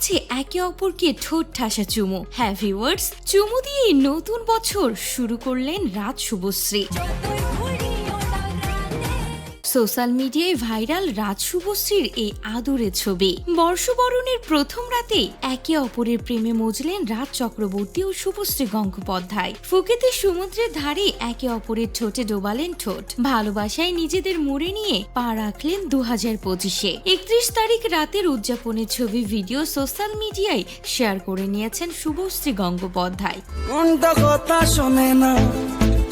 মাঝে একে অপরকে ঠোঁট ঠাসা চুমু। হ্যাঁ ভিউয়ার্স চুমু দিয়ে নতুন বছর শুরু করলেন রাজ শুভশ্রী। সোশ্যাল মিডিয়ায় ভাইরাল রাজ শুভশ্রীর এই আদরের ছবি। বর্ষবরণের প্রথম রাতে একে অপরের প্রেমে মজলেন রাজ চক্রবর্তী ও শুভশ্রী গঙ্গোপাধ্যায়। ফুকেতে সমুদ্রের ধারে একে অপরের ঠোঁটে ডোবালেন ঠোঁট। ভালোবাসায় নিজেদের মুড়ে নিয়ে পা রাখলেন দু হাজার পঁচিশে। একত্রিশ তারিখ রাতের উদযাপনের ছবি ভিডিও সোশ্যাল মিডিয়ায় শেয়ার করে নিয়েছেন শুভশ্রী গঙ্গোপাধ্যায়। কথা শোনে না।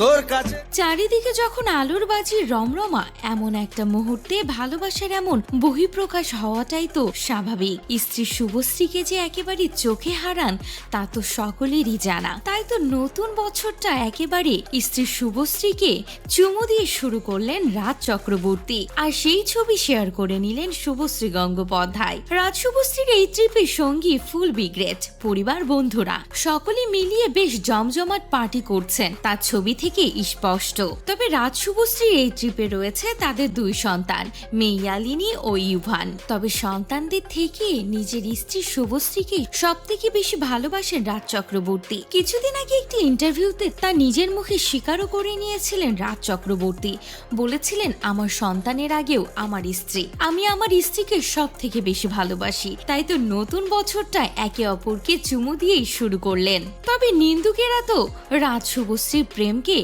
তোর কাছে চারিদিকে যখন আলোর বাজি রমরমা, এমন একটা মুহূর্তে ভালোবাসার এমন বহিঃপ্রকাশ হওয়াটাই তো স্বাভাবিক। স্ত্রী শুভশ্রীকে যে একেবারে চোখে হারান, তা তো সকলেরই জানা। তাই তো নতুন বছরটা একেবারে স্ত্রী শুভশ্রীকে চুমু দিয়ে শুরু করলেন রাজ চক্রবর্তী। আর সেই ছবি শেয়ার করে নিলেন শুভশ্রী গঙ্গোপাধ্যায়। রাজ শুভশ্রীর এই ট্রিপে সঙ্গী ফুল বিগ্রেট, পরিবার বন্ধুরা। সকলে মিলিয়ে বেশ জমজমাট পার্টি করছেন। তার ছবি থেকে স্পষ্ট। তবে রাজ শুভশ্রীর এই ট্রিপে রয়েছে তাদের দুই সন্তান মেয়ালিনী ও ইউভান তবে সন্তানদের থেকে নিজের স্ত্রী শুভশ্রীকে সব থেকে বেশি ভালোবাসেন রাজ চক্রবর্তী। কিছুদিন আগে একটি ইন্টারভিউতে তা নিজের মুখে স্বীকারও করে নিয়েছিলেন রাজ চক্রবর্তী। বলেছিলেন, আমার সন্তানের আগেও আমার স্ত্রী। আমি আমার স্ত্রীকে সব থেকে বেশি ভালোবাসি। তাই তো নতুন বছরটা একে অপরকে চুমু দিয়েই শুরু করলেন। তবে নিন্দুকেরা তো রাজ শুভশ্রীর প্রেমকে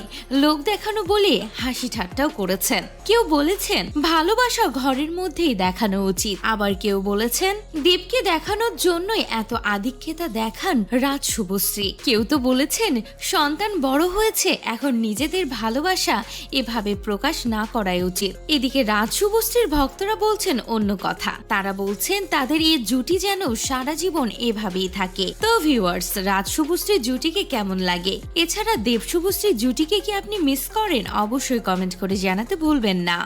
লোক দেখানো বলে হাসি ঠাট্টাও করেছেন। কেউ বলেছেন, ভালোবাসা ঘরের মধ্যেই দেখানো উচিত। আবার কেউ বলেছেন দেবকে দেখানোর জন্যই এত আধিক্যতা দেখান রাজ শুভশ্রী। কেউ তো বলেছেন, সন্তান বড় হয়েছে, এখন নিজেদের ভালোবাসা এভাবে প্রকাশ না করাই উচিত। এদিকে রাজ শুভশ্রীর ভক্তরা বলছেন অন্য কথা। তারা বলছেন, তাদের এই জুটি যেন সারা জীবন এভাবেই থাকে। তো ভিউয়ার্স রাজ শুভশ্রীর জুটিকে কেমন লাগে? এছাড়া দেব শুভশ্রীর জুটিকে কি আপনি মিস করেন? অবশ্যই কমেন্ট করে জানাতে ভুলবেন না।